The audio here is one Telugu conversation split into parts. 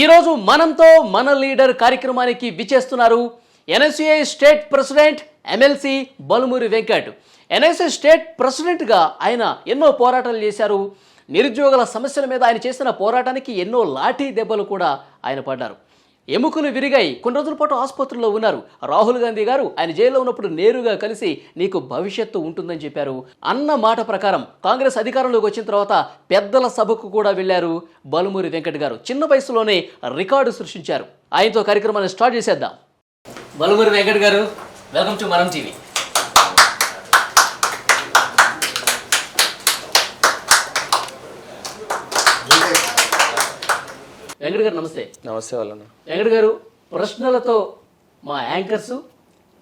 ఈరోజు మనంతో మన లీడర్ కార్యక్రమానికి విచ్చేస్తున్నారు NSUI state president MLC Balmoori Venkat. NSUI state ప్రెసిడెంట్గా ఆయన ఎన్నో పోరాటాలు చేశారు. నిరుద్యోగుల సమస్యల మీద ఆయన చేసిన పోరాటానికి ఎన్నో లాఠీ దెబ్బలు కూడా ఆయన పడ్డారు. ఎముకలు విరిగాయి. కొన్ని రోజుల పాటు ఆసుపత్రిలో ఉన్నారు. రాహుల్ గాంధీ గారు ఆయన జైల్లో ఉన్నప్పుడు నేరుగా కలిసి నీకు భవిష్యత్తు ఉంటుందని చెప్పారు. అన్న మాట ప్రకారం కాంగ్రెస్ అధికారంలోకి వచ్చిన తర్వాత పెద్దల సభకు కూడా వెళ్ళారు బలుమూరి వెంకట్ గారు. చిన్న వయసులోనే రికార్డు సృష్టించారు. ఆయనతో కార్యక్రమాన్ని స్టార్ట్ చేసేద్దాం. Balmoori Venkat garu welcome to Manam TV. Venkat garu నమస్తే. నమస్తే వాళ్ళన్న వెంకట్ గారు ప్రశ్నలతో మా యాంకర్స్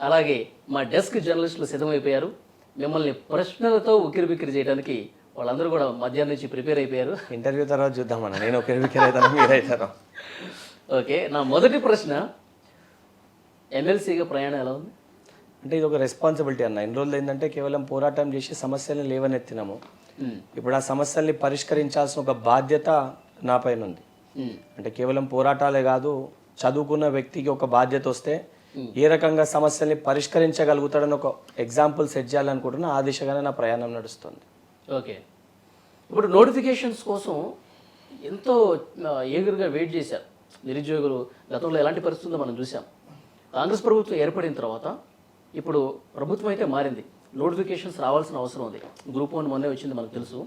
అలాగే మా డెస్క్ జర్నలిస్టులు సిద్ధమైపోయారు. మిమ్మల్ని ప్రశ్నలతో ఉక్కిరి బిక్కిరి చేయడానికి వాళ్ళందరూ కూడా మధ్యాహ్నం నుంచి ప్రిపేర్ అయిపోయారు. ఇంటర్వ్యూ తర్వాత చూద్దామన్న నేను వికెట్ అవుతాను మీరు అవుతారు ఓకే నా మొదటి ప్రశ్న ఎమ్మెల్సీగా ప్రయాణం ఎలా ఉంది? అంటే ఇది ఒక రెస్పాన్సిబిలిటీ అన్న. ఇన్ని రోజులు ఏంటంటే కేవలం పోరాటం చేసి సమస్యల్ని లేవనెత్తినాము. ఇప్పుడు ఆ సమస్యల్ని పరిష్కరించాల్సిన ఒక బాధ్యత నా పైన ఉంది. అంటే కేవలం పోరాటాలే కాదు చదువుకున్న వ్యక్తికి ఒక బాధ్యత వస్తే ఏ రకంగా సమస్యల్ని పరిష్కరించగలుగుతాడని ఒక ఎగ్జాంపుల్ సెట్ చేయాలనుకుంటున్నా ఆ దిశగానే నా ప్రయాణం నడుస్తుంది. ఓకే. ఇప్పుడు నోటిఫికేషన్స్ కోసం ఎంతో ఏగురుగా వెయిట్ చేశారు. నిరుద్యోగులు గతంలో ఎలాంటి పరిస్థితుందో మనం చూసాం కాంగ్రెస్ ప్రభుత్వం ఏర్పడిన తర్వాత ఇప్పుడు ప్రభుత్వం అయితే మారింది. నోటిఫికేషన్స్ రావాల్సిన అవసరం ఉంది. గ్రూప్ వన్ మొన్నే వచ్చింది మనకు తెలుసు.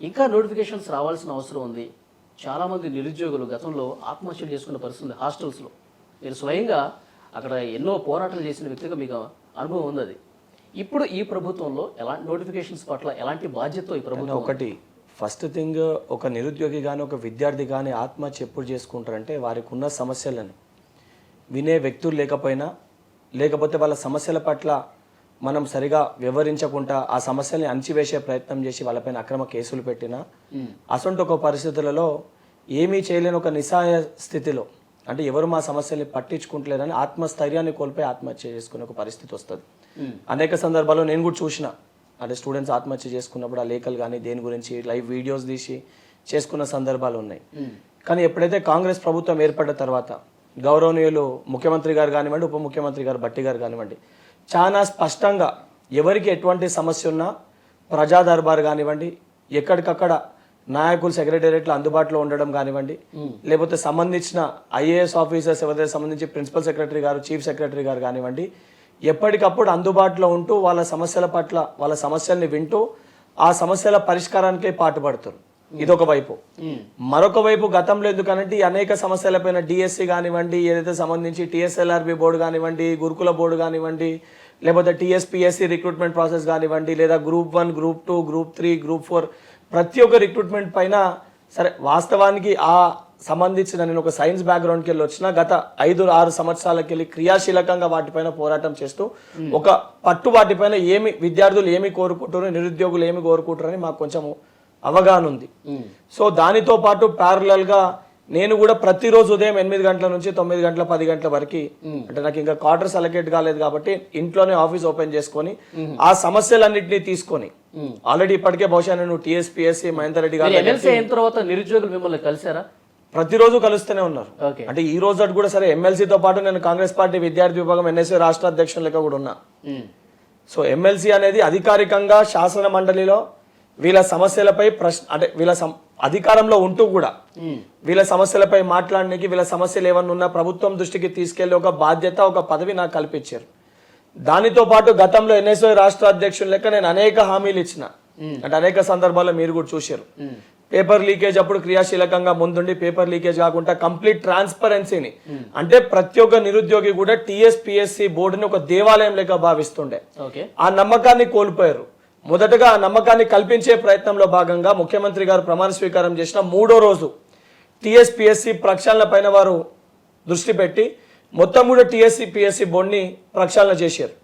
ఇంకా నోటిఫికేషన్స్ రావాల్సిన అవసరం ఉంది. చాలామంది నిరుద్యోగులు గతంలో ఆత్మహత్యలు చేసుకున్న పరిస్థితి ఉంది హాస్టల్స్లో. మీరు స్వయంగా అక్కడ ఎన్నో పోరాటాలు చేసిన వ్యక్తిగా మీకు అనుభవం ఉంది అది. ఇప్పుడు ఈ ప్రభుత్వంలో ఎలాంటి నోటిఫికేషన్స్ పట్ల ఎలాంటి బాధ్యత ఈ ప్రభుత్వం ఒకటి ఫస్ట్ థింగ్ ఒక నిరుద్యోగి కానీ ఒక విద్యార్థి కానీ ఆత్మహత్య ఎప్పుడు చేసుకుంటారంటే వారికి ఉన్న సమస్యలను వినే వ్యక్తులు లేకపోయినా లేకపోతే వాళ్ళ సమస్యల పట్ల మనం సరిగా వివరించకుండా ఆ సమస్యల్ని అణచివేసే ప్రయత్నం చేసి వాళ్ళపైన అక్రమ కేసులు పెట్టినా అసొంటి ఒక పరిస్థితులలో ఏమీ చేయలేని ఒక నిస్సహాయ స్థితిలో అంటే ఎవరు మా సమస్యల్ని పట్టించుకుంటలేరని ఆత్మస్థైర్యాన్ని కోల్పోయి ఆత్మహత్య చేసుకునే ఒక పరిస్థితి వస్తుంది. అనేక సందర్భాల్లో నేను కూడా చూసిన అంటే స్టూడెంట్స్ ఆత్మహత్య చేసుకున్నప్పుడు ఆ లేఖలు కానీ దేని గురించి లైవ్ వీడియోస్ తీసి చేసుకున్న సందర్భాలు ఉన్నాయి. కానీ ఎప్పుడైతే కాంగ్రెస్ ప్రభుత్వం ఏర్పడ్డ తర్వాత గౌరవనీయులు ముఖ్యమంత్రి గారు కానివ్వండి ఉప ముఖ్యమంత్రి గారు బట్టి గారు కానివ్వండి చాలా స్పష్టంగా ఎవరికి ఎటువంటి సమస్య ఉన్నా ప్రజా దర్బార్ కానివ్వండి ఎక్కడికక్కడ నాయకులు సెక్రటేరియట్లో అందుబాటులో ఉండడం కానివ్వండి లేకపోతే సంబంధించిన ఐఏఎస్ ఆఫీసర్స్ ఎవరైతే సంబంధించి ప్రిన్సిపల్ సెక్రటరీ గారు చీఫ్ సెక్రటరీ గారు కానివ్వండి ఎప్పటికప్పుడు అందుబాటులో ఉంటూ వాళ్ళ సమస్యల పట్ల వాళ్ళ సమస్యల్ని వింటూ ఆ సమస్యల పరిష్కారానికే పాటుపడుతారు. ఇదొక వైపు. మరొక వైపు గతంలో ఎందుకనంటే అనేక సమస్యలపైన డిఎస్సి కానివ్వండి ఏదైతే సంబంధించి టిఎస్ఎల్ఆర్బి బోర్డు కానివ్వండి గురుకుల బోర్డు కానివ్వండి లేకపోతే టిఎస్పిఎస్సి రిక్రూట్మెంట్ ప్రాసెస్ కానివ్వండి లేదా group one group two group three group four ప్రతి ఒక్క రిక్రూట్మెంట్ పైన సరే వాస్తవానికి ఆ సంబంధించిన నేను ఒక సైన్స్ బ్యాక్గ్రౌండ్కి వెళ్ళి వచ్చిన గత ఐదు ఆరు సంవత్సరాలకి వెళ్ళి క్రియాశీలకంగా వాటిపైన పోరాటం చేస్తూ ఒక పట్టు వాటిపైన ఏమి విద్యార్థులు ఏమి కోరుకుంటారు నిరుద్యోగులు ఏమి కోరుకుంటారని మాకు కొంచెం అవగాహన ఉంది సో దానితో పాటు ప్యారలల్గా నేను కూడా ప్రతిరోజు ఉదయం ఎనిమిది గంటల నుంచి తొమ్మిది గంటల పది గంటల వరకు అంటే నాకు ఇంకా క్వార్టర్స్ అలకేట్ కాలేదు కాబట్టి ఇంట్లోనే ఆఫీస్ ఓపెన్ చేసుకొని ఆ సమస్యలన్నింటినీ తీసుకొని ఆల్రెడీ ఇప్పటికే బహుశా నేను టిఎస్పిఎస్సి మహేందర్ రెడ్డి గారు ఎమ్మెల్సీ అయిన తర్వాత నిరుద్యోగులు మిమ్మల్ని కలిసారా ప్రతిరోజు కలుస్తూనే ఉన్నారు. అంటే ఈ రోజు అటు కూడా సరే ఎమ్మెల్సీతో పాటు నేను కాంగ్రెస్ పార్టీ విద్యార్థి విభాగం ఎన్ఎస్ఏ రాష్ట్ర అధ్యక్షులు లెక్క కూడా ఉన్నా. సో ఎమ్మెల్సీ అనేది అధికారికంగా శాసన మండలిలో వీళ్ళ సమస్యలపై ప్రశ్న అంటే వీళ్ళ అధికారంలో ఉంటూ కూడా వీళ్ళ సమస్యలపై మాట్లాడడానికి వీళ్ళ సమస్యలు ఏమన్నా ఉన్నా ప్రభుత్వం దృష్టికి తీసుకెళ్ళే ఒక బాధ్యత ఒక పదవి నాకు కల్పించారు. దానితో పాటు గతంలో ఎన్ఎస్ఓ రాష్ట్ర అధ్యక్షులు లెక్క నేను అనేక హామీలు ఇచ్చిన. అంటే అనేక సందర్భాల్లో మీరు కూడా చూశారు. పేపర్ లీకేజ్ అప్పుడు క్రియాశీలకంగా ముందుండి పేపర్ లీకేజ్ కాకుండా కంప్లీట్ ట్రాన్స్పరెన్సీని. అంటే ప్రతి ఒక్క నిరుద్యోగి కూడా టిఎస్పిఎస్సి బోర్డుని ఒక దేవాలయం లెక్క భావిస్తుండే. ఆ నమ్మకాన్ని కోల్పోయారు. మొదటగా నమ్మకాన్ని కల్పించే ప్రయత్నంలో భాగంగా ముఖ్యమంత్రి గారు ప్రమాణ స్వీకారం చేసిన మూడో రోజు టిఎస్పిఎస్సి ప్రక్షాళన పైన వారు దృష్టి పెట్టి మొత్తం కూడా టిఎస్సి పిఎస్సి బోర్డుని ప్రక్షాళన చేశారు.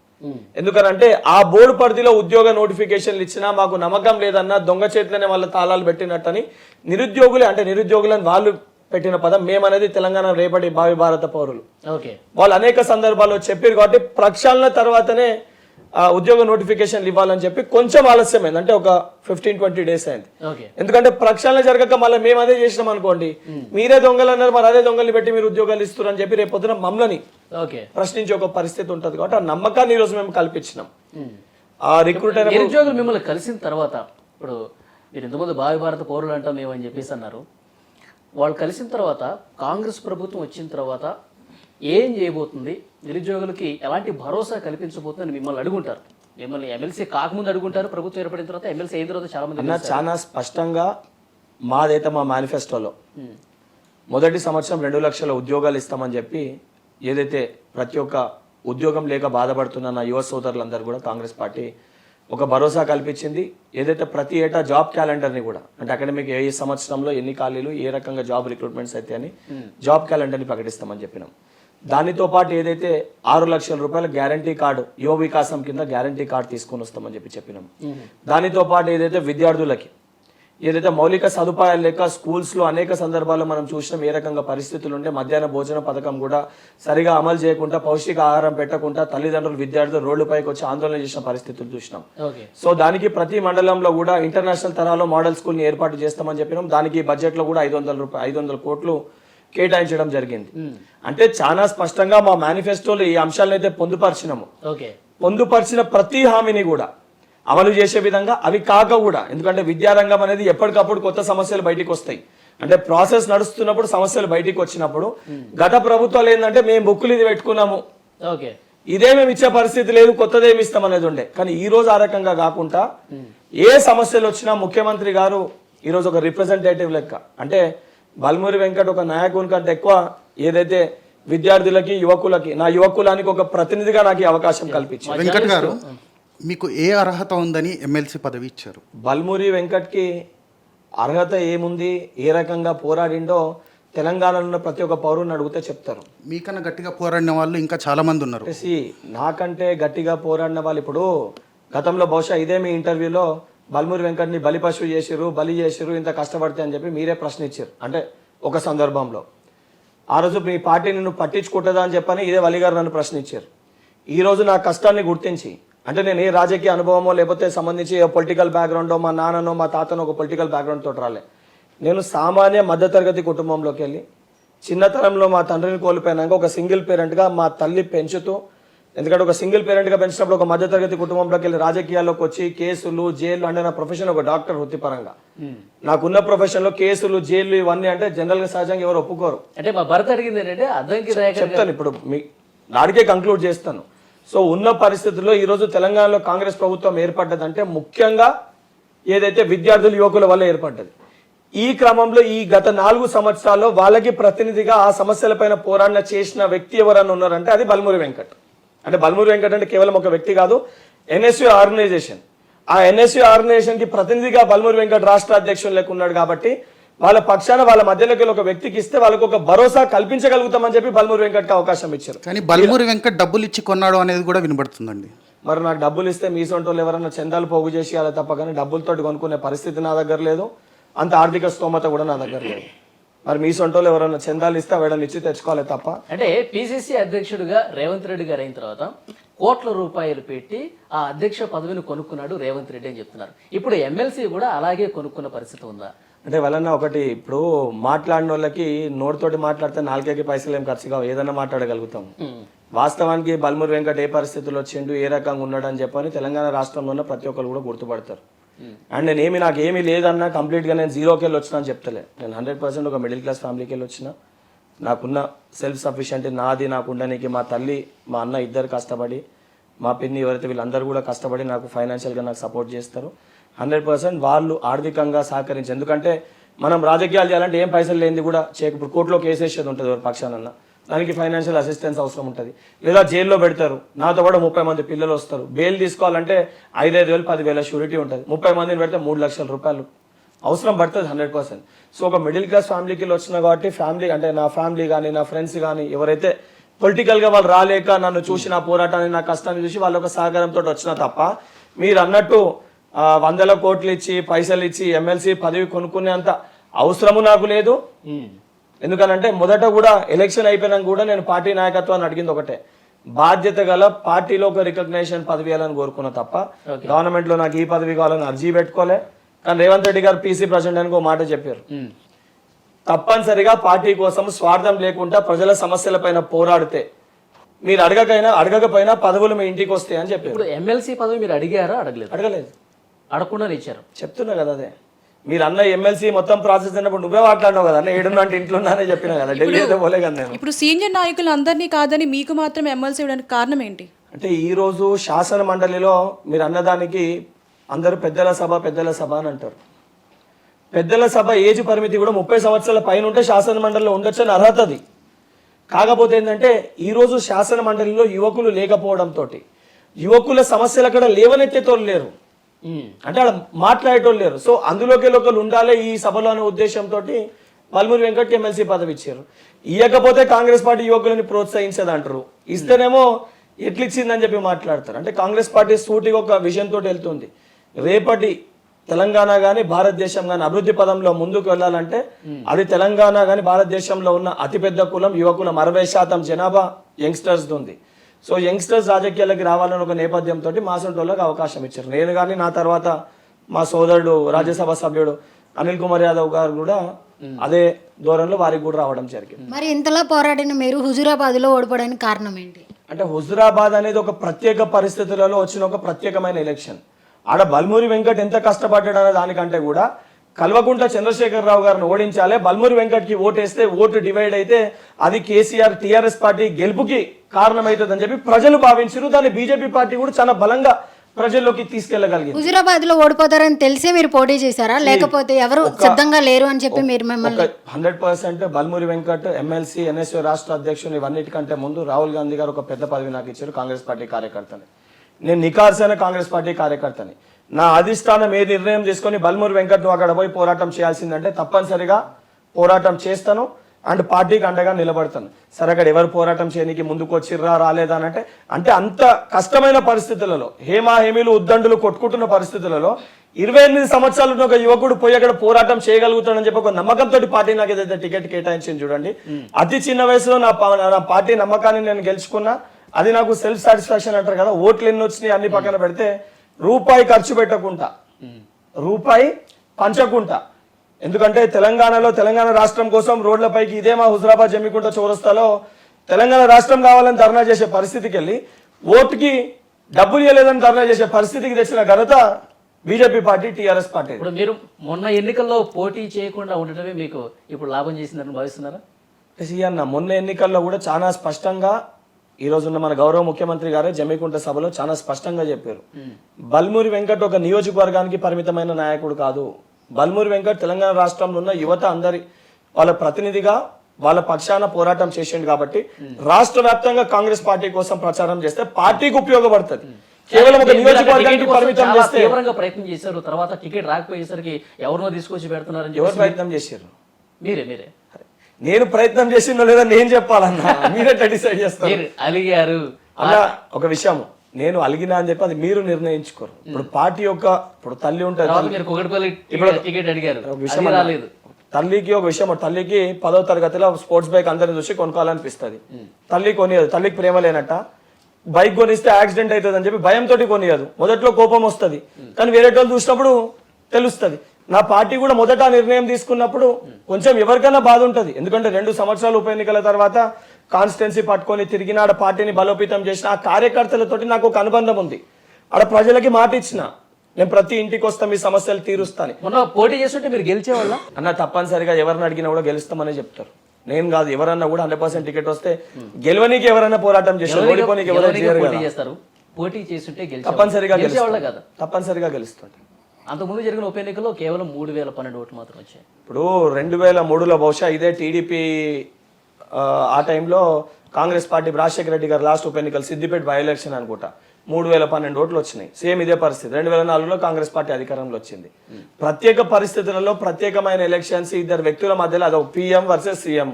ఎందుకనంటే ఆ బోర్డు పరిధిలో ఉద్యోగ నోటిఫికేషన్లు ఇచ్చినా మాకు నమ్మకం లేదన్నా దొంగ చేతిలోనే వాళ్ళ తాళాలు పెట్టినట్టని నిరుద్యోగులే అంటే నిరుద్యోగులను వాళ్ళు పెట్టిన పదం మేమనేది తెలంగాణ రేపటి భావి భారత పౌరులు. ఓకే. వాళ్ళు అనేక సందర్భాల్లో చెప్పారు కాబట్టి ప్రక్షాళన తర్వాతనే ఉద్యోగ నోటిఫికేషన్లు ఇవ్వాలని చెప్పి కొంచెం ఆలస్యమైంది అంటే ఒక ఫిఫ్టీన్ ట్వంటీ డేస్ అయింది. ఎందుకంటే ప్రక్షాళన జరగక మళ్ళీ మేము అదే చేసినాం అనుకోండి మీరే దొంగలు అన్నారు మరి అదే దొంగల్ని పెట్టి మీరు ఉద్యోగాలు ఇస్తారు అని చెప్పి రేపు పొద్దున మమ్మల్ని ఓకే. ప్రశ్నించే ఒక పరిస్థితి ఉంటుంది కాబట్టి ఆ నమ్మకాన్ని ఈ రోజు మేము కల్పించినాం. ఆ రిక్రూటర్ నిరుద్యోగులు మిమ్మల్ని కలిసిన తర్వాత ఇప్పుడు మీరు ఇంతకుముందు భావి భారత పౌరులు అంటాం మేము అని చెప్పేసి అన్నారు. వాళ్ళు కలిసిన తర్వాత కాంగ్రెస్ ప్రభుత్వం వచ్చిన తర్వాత ఏం చేయబోతుంది? నిరుద్యోగులకి ఎలాంటి భరోసా కల్పించబోతుందని మిమ్మల్ని అడుగుంటారు. మిమ్మల్ని ఎమ్మెల్సీ కాకముందు అడుగుంటారు ప్రభుత్వం ఏర్పడిన తర్వాత ఎమ్మెల్సీ అయిన తర్వాత చాలా మంది చాలా స్పష్టంగా మాదైతే మా మేనిఫెస్టోలో. మొదటి సంవత్సరం రెండు లక్షల ఉద్యోగాలు ఇస్తామని చెప్పి ఏదైతే ప్రతి ఒక్క ఉద్యోగం లేక బాధపడుతున్న నా యువ సోదరులందరూ కూడా కాంగ్రెస్ పార్టీ ఒక భరోసా కల్పించింది. ఏదైతే ప్రతి ఏటా జాబ్ క్యాలెండర్ని కూడా అంటే అకాడమిక్ ఏ సంవత్సరంలో ఎన్ని ఖాళీలు ఏ రకంగా జాబ్ రిక్రూట్మెంట్స్ అయితే అని జాబ్ క్యాలెండర్ని ప్రకటిస్తామని చెప్పినాం. దానితో పాటు ఏదైతే ఆరు లక్షల రూపాయల గ్యారంటీ కార్డు యువ వికాసం కింద గ్యారంటీ కార్డు తీసుకొని వస్తామని చెప్పి చెప్పినాం. దానితో పాటు ఏదైతే విద్యార్థులకి ఏదైతే మౌలిక సదుపాయాలు లేక స్కూల్స్లో అనేక సందర్భాల్లో మనం చూసినాం ఏ రకంగా పరిస్థితులు ఉంటే మధ్యాహ్న భోజన పథకం కూడా సరిగా అమలు చేయకుండా పౌష్టిక ఆహారం పెట్టకుండా తల్లిదండ్రులు విద్యార్థులు రోడ్డుపైకి వచ్చి ఆందోళన చేసిన పరిస్థితులు చూసినాం. సో దానికి ప్రతి మండలంలో కూడా ఇంటర్నేషనల్ తరాలో మోడల్ స్కూల్ని ఏర్పాటు చేస్తామని చెప్పినాం. దానికి బడ్జెట్లో కూడా ఐదు వందల రూపాయలు ఐదు వందల కోట్లు కేటాయించడం జరిగింది. అంటే చాలా స్పష్టంగా మా మేనిఫెస్టోలో ఈ అంశాలను అయితే పొందుపరిచినాము. ఓకే. పొందుపరిచిన ప్రతి హామీని కూడా అమలు చేసే విధంగా అవి కాక కూడా ఎందుకంటే విద్యారంగం అనేది ఎప్పటికప్పుడు కొత్త సమస్యలు బయటికి వస్తాయి. అంటే ప్రాసెస్ నడుస్తున్నప్పుడు సమస్యలు బయటికి వచ్చినప్పుడు గత ప్రభుత్వాలు ఏంటంటే మేము బుక్కులు ఇది పెట్టుకున్నాము. ఓకే. ఇదే మేము ఇచ్చే పరిస్థితి లేదు కొత్తదేమి ఇస్తాం అనేది ఉండే. కానీ ఈ రోజు ఆ రకంగా కాకుండా ఏ సమస్యలు వచ్చినా ముఖ్యమంత్రి గారు ఈ రోజు ఒక రిప్రజెంటేటివ్ లెక్క. అంటే బల్మూరి వెంకట్ ఒక నాయకుని కంటే ఎక్కువ ఏదైతే విద్యార్థులకి యువకులకి నా యువకులానికి ఒక ప్రతినిధిగా నాకు అవకాశం కల్పించింది వెంకట్ గారు మీకు ఏ అర్హత ఉందని ఎమ్మెల్సీ పదవి ఇచ్చారు? బల్మూరి వెంకట్కి అర్హత ఏముంది ఏ రకంగా పోరాడిండో తెలంగాణలో ఉన్న ప్రతి ఒక్క పౌరుని అడిగితే చెప్తారు. మీకన్నా గట్టిగా పోరాడిన వాళ్ళు ఇంకా చాలా మంది ఉన్నారు. నాకంటే గట్టిగా పోరాడిన వాళ్ళు ఇప్పుడు గతంలో బహుశా ఇదే మీ ఇంటర్వ్యూలో బల్మూరి వెంకట్ని బలి పశువు బలి చేసిరు ఇంత కష్టపడితే అని చెప్పి మీరే ప్రశ్నించారు అంటే ఒక సందర్భంలో. ఆ రోజు మీ పార్టీ నిన్ను పట్టించుకుంటుందా అని చెప్పని ఇదే వలిగారు నన్ను ప్రశ్నించారు ఈరోజు నా కష్టాన్ని గుర్తించి అంటే నేను ఏ రాజకీయ అనుభవమో లేకపోతే సంబంధించి ఏ పొలిటికల్ బ్యాక్గ్రౌండో మా నాన్ననో మా తాతనో ఒక పొలిటికల్ బ్యాక్గ్రౌండ్ తోటి రాలే. నేను సామాన్య మధ్యతరగతి కుటుంబంలోకి వెళ్ళి చిన్నతనంలో మా తండ్రిని కోల్పోయినాక ఒక సింగిల్ పేరెంట్గా మా తల్లి పెంచుతూ ఎందుకంటే ఒక సింగిల్ పేరెంట్గా పెంచినప్పుడు ఒక మధ్యతరగతి కుటుంబంలోకి వెళ్ళి రాజకీయాల్లోకి వచ్చి కేసులు జైలు అంటే నా ప్రొఫెషన్ ఒక డాక్టర్ వృత్తిపరంగా. నాకున్న ప్రొఫెషన్లో కేసులు జైలు ఇవన్నీ అంటే జనరల్గా సహజంగా ఎవరు ఒప్పుకోరు. అంటే మా భర్త అడిగింది ఏంటంటే అద్దంకి చెప్తాను ఇప్పుడు మీ నాడికే కంక్లూడ్ చేస్తాను. సో ఉన్న పరిస్థితుల్లో ఈరోజు తెలంగాణలో కాంగ్రెస్ ప్రభుత్వం ఏర్పడ్డదంటే ముఖ్యంగా ఏదైతే విద్యార్థుల యువకుల వల్ల ఏర్పడ్డది. ఈ క్రమంలో ఈ గత నాలుగు సంవత్సరాల్లో వాళ్ళకి ప్రతినిధిగా ఆ సమస్యలపైన పోరాడిన చేసిన వ్యక్తి ఎవరన్నా ఉన్నారంటే అది బల్మూరి వెంకట్. అంటే బల్మూరి వెంకట్ అంటే కేవలం ఒక వ్యక్తి కాదు ఎన్ఎస్యు ఆర్గనైజేషన్. ఆ ఎన్ఎస్యు ఆర్గనైజేషన్కి ప్రతినిధిగా బల్మూరి వెంకట్ రాష్ట్ర అధ్యక్షులు లెక్క ఉన్నాడు కాబట్టి వాళ్ళ పక్షాన వాళ్ళ మధ్యలోకి ఒక వ్యక్తికి ఇస్తే వాళ్ళకు ఒక భరోసా కల్పించగలుగుతామని చెప్పి బల్మూరి వెంకట్కి అవకాశం ఇచ్చారు. కానీ బల్మూరి వెంకట్ డబ్బులు ఇచ్చి కొన్నాడు అనేది కూడా వినబడుతుందండి. మరి నాకు డబ్బులు ఇస్తే మీ సొంటోళ్ళు ఎవరైనా చందాలు పోగు చేసి అలా తప్ప కానీ డబ్బులతో కొనుక్కునే పరిస్థితి నా దగ్గర లేదు అంత ఆర్థిక స్తోమత కూడా నా దగ్గర లేదు. మరి మీ సొంటోళ్ళు ఎవరైనా చందాలు ఇస్తే వేడని ఇచ్చి తెచ్చుకోవాలి తప్ప? అంటే పిసిసి అధ్యక్షుడిగా రేవంత్ రెడ్డి గారు అయిన తర్వాత కోట్ల రూపాయలు పెట్టి ఆ అధ్యక్ష పదవిని కొనుక్కున్నాడు రేవంత్ రెడ్డి అని చెప్తున్నారు. ఇప్పుడు ఎమ్మెల్సీ కూడా అలాగే కొనుక్కున్న పరిస్థితి ఉందా? అంటే వలన ఒకటి ఇప్పుడు మాట్లాడిన వాళ్ళకి నోటితోటి మాట్లాడితే నాలుగేకి పైసలు ఏం ఖర్చు కావు. ఏదైనా మాట్లాడగలుగుతాం. వాస్తవానికి బల్మూరి వెంకట్ ఏ పరిస్థితుల్లో వచ్చిండు ఏ రకంగా ఉన్నాడు అని చెప్పని తెలంగాణ రాష్ట్రంలో ఉన్న ప్రతి ఒక్కరు కూడా గుర్తుపడతారు. అండ్ నేను ఏమి నాకు ఏమీ లేదన్నా కంప్లీట్గా నేను జీరోకి వెళ్ళి వచ్చినా అని చెప్తలే. నేను హండ్రెడ్ పర్సెంట్ ఒక మిడిల్ క్లాస్ ఫ్యామిలీకి వెళ్ళి వచ్చిన. నాకున్న సెల్ఫ్ సఫిషియంట్ నాది నాకు ఉండడానికి మా తల్లి మా అన్న ఇద్దరు కష్టపడి మా పిన్ని ఎవరైతే వీళ్ళందరూ కూడా కష్టపడి నాకు ఫైనాన్షియల్గా నాకు సపోర్ట్ చేస్తారు. హండ్రెడ్ పర్సెంట్ వాళ్ళు ఆర్థికంగా సహకరించి ఎందుకంటే మనం రాజకీయాలు చేయాలంటే ఏం పైసలు లేనిది కూడా చేయక ఇప్పుడు కోర్టులో కేసు వేసేది ఉంటుంది ఎవరి పక్షానన్నా. దానికి ఫైనాన్షియల్ అసిస్టెన్స్ అవసరం ఉంటుంది. లేదా జైల్లో పెడతారు. నాతో కూడా ముప్పై మంది పిల్లలు వస్తారు. బెయిల్ తీసుకోవాలంటే ఐదైదు వేలు పదివేల షూరిటీ ఉంటుంది. ముప్పై మందిని పెడితే మూడు లక్షల రూపాయలు. అవసరం పడుతుంది హండ్రెడ్ పర్సెంట్. సో ఒక మిడిల్ క్లాస్ ఫ్యామిలీకి వెళ్ళి వచ్చిన కాబట్టి ఫ్యామిలీ అంటే నా ఫ్యామిలీ కానీ నా ఫ్రెండ్స్ కానీ ఎవరైతే పొలిటికల్గా వాళ్ళు రాలేక నన్ను చూసి నా పోరాటాన్ని నా కష్టాన్ని చూసి వాళ్ళ ఒక సహకారంతో వచ్చిన తప్ప మీరు అన్నట్టు వందల కోట్లు ఇచ్చి పైసలు ఇచ్చి ఎమ్మెల్సీ పదవి కొనుక్కునేంత అవసరము నాకు లేదు. ఎందుకనంటే మొదట కూడా ఎలక్షన్ అయిపోయినాక కూడా నేను పార్టీ నాయకత్వాన్ని అడిగింది ఒకటే. బాధ్యత గల పార్టీలో ఒక రికగ్నేషన్ పదవి ఇవ్వాలని కోరుకున్నా తప్ప గవర్నమెంట్లో నాకు ఈ పదవి కావాలని అర్జీ పెట్టుకోలే. కానీ రేవంత్ రెడ్డి గారు పీసీ ప్రెసిడెంట్ అని ఒక మాట చెప్పారు. తప్పనిసరిగా పార్టీ కోసం స్వార్థం లేకుండా ప్రజల సమస్యలపైన పోరాడితే మీరు అడగకైనా అడగకపోయినా పదవులు మీ ఇంటికి వస్తాయి అని చెప్పారు ఎమ్మెల్సీ పదవి మీరు అడిగారా? అడగలేదు. అడగలేదు. అడగకుండా ఇచ్చారు. చెప్తున్నా కదా అదే. మీరు అన్న ఎమ్మెల్సీ మొత్తం ప్రాసెస్ అయినప్పుడు నువ్వే మాట్లాడినావు కదా అన్న ఏడున్నా అంటే ఇంట్లో ఉన్నానే చెప్పినా కదా ఢిల్లీ అయితే పోలే కదా నేను. ఇప్పుడు సీనియర్ నాయకులు అందరినీ కాదని మీకు మాత్రం ఎమ్మెల్సీ ఇవ్వడానికి కారణం ఏంటి? అంటే ఈ రోజు శాసన మండలిలో మీరు అన్నదానికి అందరూ పెద్దల సభ పెద్దల సభ అని అంటారు. పెద్దల సభ ఏజ్ పరిమితి కూడా ముప్పై సంవత్సరాల పైన ఉంటే శాసన మండలిలో ఉండొచ్చు అని అర్హత అది. కాకపోతే ఏంటంటే ఈ రోజు శాసన మండలిలో యువకులు లేకపోవడంతో యువకుల సమస్యలు అక్కడ లేవనెత్తేతోళ్ళు లేరు. అంటే అక్కడ మాట్లాడేటోళ్ళు లేరు. సో అందులోకి ఒకరు ఉండాలి ఈ సభలో అనే ఉద్దేశంతో బల్మూరి వెంకట్కి ఎమ్మెల్సీ పదవి ఇచ్చారు. ఇవ్వకపోతే కాంగ్రెస్ పార్టీ యువకులని ప్రోత్సహించదు అంటారు ఇస్తేనేమో ఎట్లిచ్చిందని చెప్పి మాట్లాడతారు. అంటే కాంగ్రెస్ పార్టీ సూటిగా ఒక విజన్ తోటి వెళ్తుంది. రేపటి తెలంగాణ కానీ భారతదేశం కానీ అభివృద్ధి పదంలో ముందుకు వెళ్ళాలంటే అది తెలంగాణ కానీ భారతదేశంలో ఉన్న అతిపెద్ద కులం యువకులం అరవై శాతం జనాభా యంగ్స్టర్స్ ఉంది. సో యంగ్స్టర్స్ రాజకీయాలకి రావాలని ఒక నేపథ్యంతో మాసంటోళ్ళకి అవకాశం ఇచ్చారు. నేను కానీ నా తర్వాత మా సోదరుడు రాజ్యసభ సభ్యుడు అనిల్ కుమార్ యాదవ్ గారు కూడా అదే దూరంలో వారికి కూడా రావడం జరిగింది. మరి ఇంతలా పోరాడిన మీరు హుజూరాబాద్లో ఓడిపోవడానికి కారణం ఏంటి? అంటే హుజురాబాద్ అనేది ఒక ప్రత్యేక పరిస్థితులలో వచ్చిన ఒక ప్రత్యేకమైన ఎలక్షన్. ఆడ బల్మూరి వెంకట్ ఎంత కష్టపడ్డాడు అనే దానికంటే కూడా కల్వకుంట్ల చంద్రశేఖరరావు గారిని ఓడించాలి. బల్మూరి వెంకట్కి ఓటేస్తే ఓటు డివైడ్ అయితే అది కేసీఆర్ టీఆర్ఎస్ పార్టీ గెలుపుకి కారణమవుతుందని చెప్పి ప్రజలు భావించారు. దాన్ని బీజేపీ పార్టీ కూడా చాలా బలంగా ప్రజల్లోకి తీసుకెళ్ళగలిగింది హుజూరాబాద్లో ఓడిపోతారని తెలిసే మీరు పోటీ చేశారా? లేకపోతే ఎవరు సిద్ధంగా లేరు అని చెప్పి మీరు మిమ్మల్ని hundred percent Balmoori Venkat MLC NSUI రాష్ట్ర అధ్యక్షుని ఇవన్నిటికంటే ముందు రాహుల్ గాంధీ గారు ఒక పెద్ద పదవి నాకు ఇచ్చారు కాంగ్రెస్ పార్టీ కార్యకర్తని. నేను నికార్సైన కాంగ్రెస్ పార్టీ కార్యకర్తని. నా అధిష్టానం ఏ నిర్ణయం తీసుకొని బల్మూరి వెంకట్ నువ్వు అక్కడ పోయి పోరాటం చేయాల్సిందంటే తప్పనిసరిగా పోరాటం చేస్తాను అండ్ పార్టీకి అండగా నిలబడతాను. సరే అక్కడ ఎవరు పోరాటం చేయడానికి ముందుకు వచ్చిర్రా రాలేదా అని అంటే అంటే అంత కష్టమైన పరిస్థితులలో హేమా హేమీలు ఉద్దండులు కొట్టుకుంటున్న పరిస్థితులలో ఇరవై ఎనిమిది సంవత్సరాలు ఉన్న ఒక యువకుడు పోయి అక్కడ పోరాటం చేయగలుగుతాడని చెప్పి ఒక నమ్మకంతో పార్టీ నాకు ఏదైతే టికెట్ కేటాయించింది చూడండి అతి చిన్న వయసులో నా నా పార్టీ నమ్మకాన్ని నేను గెలుచుకున్నా అది నాకు సెల్ఫ్ సాటిస్ఫాక్షన్ అంటారు కదా ఓట్లు ఎన్ని వచ్చినాయి అన్ని పక్కన పెడితే రూపాయి ఖర్చు పెట్టకుండా రూపాయి పంచకుంటా ఎందుకంటే తెలంగాణలో తెలంగాణ రాష్ట్రం కోసం రోడ్లపైకి ఇదే మా హుజరాబాద్ జమ్మికుంట చౌరస్తాలో తెలంగాణ రాష్ట్రం కావాలని ధర్నా చేసే పరిస్థితికి వెళ్ళి ఓటుకి డబ్బులు ఇవ్వలేదని ధర్నా చేసే పరిస్థితికి తెచ్చిన ఘనత బీజేపీ పార్టీ టీఆర్ఎస్ పార్టీ. ఇప్పుడు మీరు మొన్న ఎన్నికల్లో పోటీ చేయకుండా ఉండటమే మీకు ఇప్పుడు లాభం చేసిందని భావిస్తున్నారా? సి అన్న మొన్న ఎన్నికల్లో కూడా చాలా స్పష్టంగా ఈ రోజున్న మన గౌరవ ముఖ్యమంత్రి గారే జమ్మికుంట సభలో చాలా స్పష్టంగా చెప్పారు. బల్మూరి వెంకట్ ఒక నియోజకవర్గానికి పరిమితమైన నాయకుడు కాదు. బల్మూరి వెంకట్ తెలంగాణ రాష్ట్రంలో ఉన్న యువత అందరి వాళ్ళ ప్రతినిధిగా వాళ్ళ పక్షాన పోరాటం చేసిండు కాబట్టి రాష్ట్ర వ్యాప్తంగా కాంగ్రెస్ పార్టీ కోసం ప్రచారం చేస్తే పార్టీకి ఉపయోగపడుతుంది. కేవలం ఒక నియోజకవర్గానికి పరిమితం చేస్తే తీవ్రంగా ప్రయత్నం చేశారు. తర్వాత టికెట్ రాకపోయేసరికి ఎవరినో తీసుకొచ్చి పెడుతున్నారని ఎవరు ప్రయత్నం చేశారు? మీరే మీరే. నేను ప్రయత్నం చేసిందో లేదా నేను చెప్పాలన్నా. మీరే డిసైడ్ చేస్తారు. అలిగారు. అలా ఒక విషయం నేను అలిగినా అని చెప్పి అది మీరు నిర్ణయించుకోరు. ఇప్పుడు పార్టీ యొక్క ఇప్పుడు తల్లి ఉంటుంది తల్లికి ఒక విషయం తల్లికి పదో తరగతిలో స్పోర్ట్స్ బైక్ అందరిని చూసి కొనుక్కోవాలనిపిస్తుంది. తల్లి కొనియదు తల్లికి ప్రేమ లేనట్ట. బైక్ కొనిస్తే యాక్సిడెంట్ అవుతుంది అని చెప్పి భయంతో కొనియదు. మొదట్లో కోపం వస్తుంది. కానీ వేరే వాళ్ళు చూసినప్పుడు తెలుస్తుంది. నా పార్టీ కూడా మొదట నిర్ణయం తీసుకున్నప్పుడు కొంచెం ఎవరికైనా బాధ ఉంటుంది. ఎందుకంటే రెండు సంవత్సరాలు ఉప ఎన్నికల తర్వాత కాన్స్టిట్యున్సీ పట్టుకొని తిరిగిన ఆడ పార్టీని బలోపేతం చేసిన ఆ కార్యకర్తలతోటి నాకు ఒక అనుబంధం ఉంది. ఆడ ప్రజలకి మాట ఇచ్చిన. నేను ప్రతి ఇంటికి వస్తా మీ సమస్యలు తీరుస్తాను. మొన్న పోటీ చేస్తుంటే మీరు గెలిచేవాళ్ళ? అన్న తప్పనిసరిగా ఎవరిని అడిగినా కూడా గెలుస్తామని చెప్తారు. నేను కాదు ఎవరన్నా కూడా హండ్రెడ్ పర్సెంట్ టికెట్ వస్తే గెలవనీకి ఎవరైనా పోరాటం చేస్తారు. ఓడిపోనీకి ఎవరైనా చేస్తారు? పోటీ చేస్తుంటే. తప్పనిసరిగా గెలిచేవాళ్ళే కదా. తప్పనిసరిగా గెలుస్తుంది అంతకుముందు జరిగిన ఉప ఎన్నికల్లో కేవలం మూడు వేల పన్నెండు ఓట్లు మాత్రం వచ్చాయి. ఇప్పుడు రెండు వేల మూడులో బహుశా ఇదే టీడీపీ ఆ టైంలో కాంగ్రెస్ పార్టీ రాజశేఖర రెడ్డి గారు లాస్ట్ ఉప ఎన్నికలు సిద్దిపేట బై ఎలక్షన్ అనుకుంటా. మూడు వేల పన్నెండు ఓట్లు వచ్చినాయి. సేమ్ ఇదే పరిస్థితి. రెండు వేల నాలుగులో కాంగ్రెస్ పార్టీ అధికారంలో వచ్చింది. ప్రత్యేక పరిస్థితులలో ప్రత్యేకమైన ఎలక్షన్స్ ఇద్దరు వ్యక్తుల మధ్యలో అదొక పిఎం వర్సెస్ సీఎం.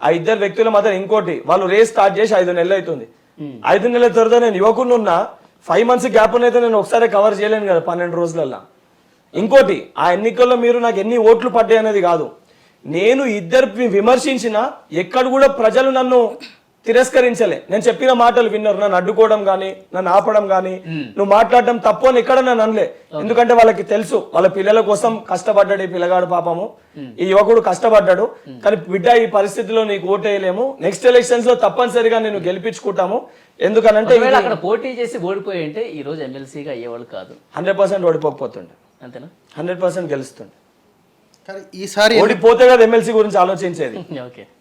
ఆ ఇద్దరు వ్యక్తుల మధ్య ఇంకోటి వాళ్ళు రేస్ స్టార్ట్ చేసి ఐదు నెలలు అవుతుంది. ఐదు నెలల తర్వాత నేను యువకుని ఉన్నా ఫైవ్ మంత్స్ గ్యాప్ అయితే నేను ఒకసారి కవర్ చేయలేను కదా పన్నెండు రోజులల్లో. ఇంకోటి ఆ ఎన్నికల్లో మీరు నాకు ఎన్ని ఓట్లు పడ్డాయి అనేది కాదు. నేను ఇద్దరు విమర్శించిన ఎక్కడ కూడా ప్రజలు నన్ను తిరస్కరించలే. నేను చెప్పిన మాటలు విన్నారు. నన్ను అడ్డుకోవడం కానీ నన్ను ఆపడం కానీ నువ్వు మాట్లాడడం తప్పు అని ఎక్కడ నన్ను అనలే. ఎందుకంటే వాళ్ళకి తెలుసు. వాళ్ళ పిల్లల కోసం కష్టపడ్డాడు ఈ పిల్లగాడు పాపము. ఈ యువకుడు కష్టపడ్డాడు. కానీ బిడ్డ ఈ పరిస్థితిలో నీకు ఓటేయలేము నెక్స్ట్ ఎలక్షన్స్లో తప్పనిసరిగా నేను గెలిపించుకుంటాము. ఎందుకనంటే అక్కడ పోటీ చేసి ఓడిపోయి ఉంటే ఈ రోజు ఎమ్మెల్సీగా అయ్యేవాళ్ళు కాదు. హండ్రెడ్ పర్సెంట్ ఓడిపోకపోతుండే. అంతేనా? హండ్రెడ్ పర్సెంట్ గెలుస్తుండే. కానీ ఈసారి ఓడిపోతే కదా ఎమ్మెల్సీ గురించి ఆలోచించేది. ఓకే.